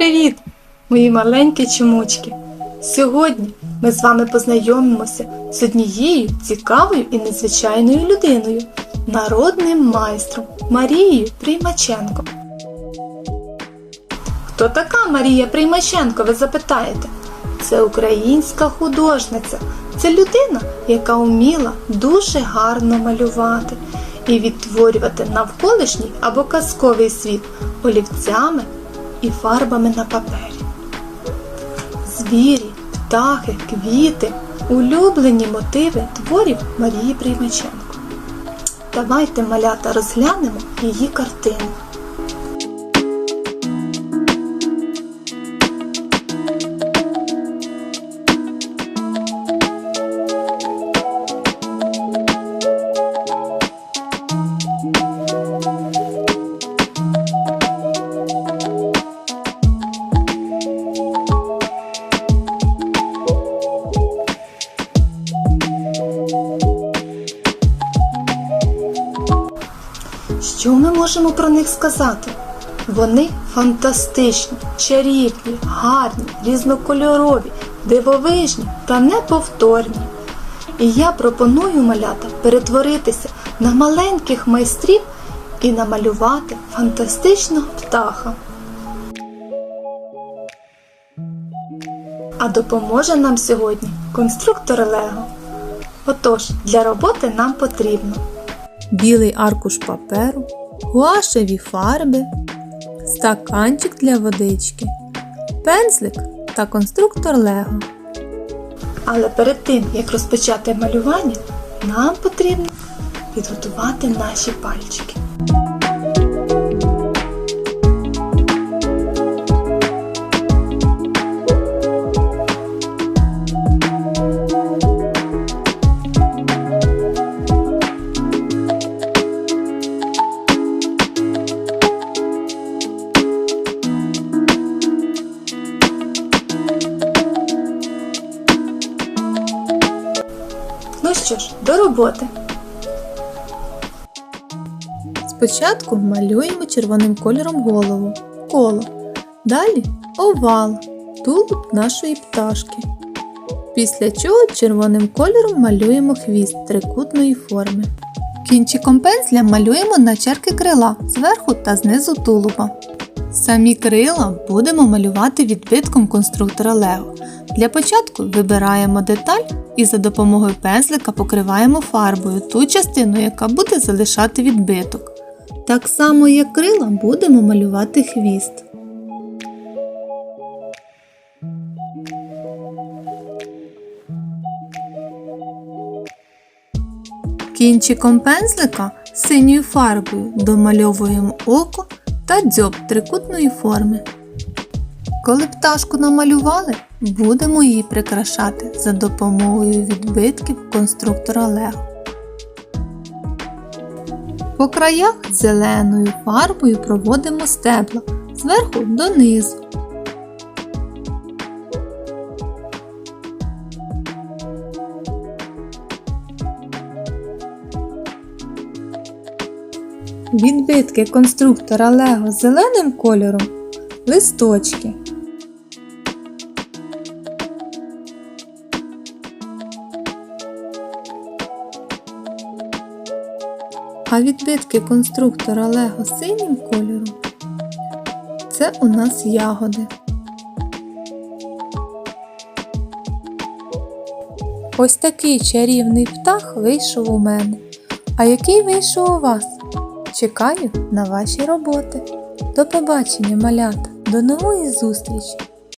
Привіт, мої маленькі чомучки! Сьогодні ми з вами познайомимося з однією цікавою і незвичайною людиною, народним майстром Марією Приймаченко. Хто така Марія Приймаченко, ви запитаєте? Це українська художниця. Це людина, яка вміла дуже гарно малювати і відтворювати навколишній або казковий світ олівцями і фарбами на папері. Звірі, птахи, квіти, улюблені мотиви творів Марії Приймаченко. Давайте малята розглянемо її картину. Що ми можемо про них сказати? Вони фантастичні, чарівні, гарні, різнокольорові, дивовижні та неповторні. І я пропоную малята перетворитися на маленьких майстрів і намалювати фантастичного птаха. А допоможе нам сьогодні конструктор Лего. Отож, для роботи нам потрібно білий аркуш паперу, гуашеві фарби, стаканчик для водички, пензлик та конструктор Лего. Але перед тим, як розпочати малювання, нам потрібно підготувати наші пальчики. Що ж, до роботи. Спочатку малюємо червоним кольором голову, коло, далі овал, тулуб нашої пташки. Після чого червоним кольором малюємо хвіст трикутної форми. Кінчиком пензля малюємо начерки крила зверху та знизу тулуба. Самі крила будемо малювати відбитком конструктора Лего. Для початку вибираємо деталь і за допомогою пензлика покриваємо фарбою ту частину, яка буде залишати відбиток. Так само, як крила, будемо малювати хвіст. Кінчиком пензлика синьою фарбою домальовуємо око та дзьоб трикутної форми. Коли пташку намалювали, будемо її прикрашати за допомогою відбитків конструктора Лего. По краях зеленою фарбою проводимо стебла зверху донизу. Відбитки конструктора Лего зеленим кольором листочки. А відбитки конструктора Лего синім кольором це у нас ягоди. Ось такий чарівний птах вийшов у мене. А який вийшов у вас? Чекаю на ваші роботи. До побачення, малята! До нової зустрічі!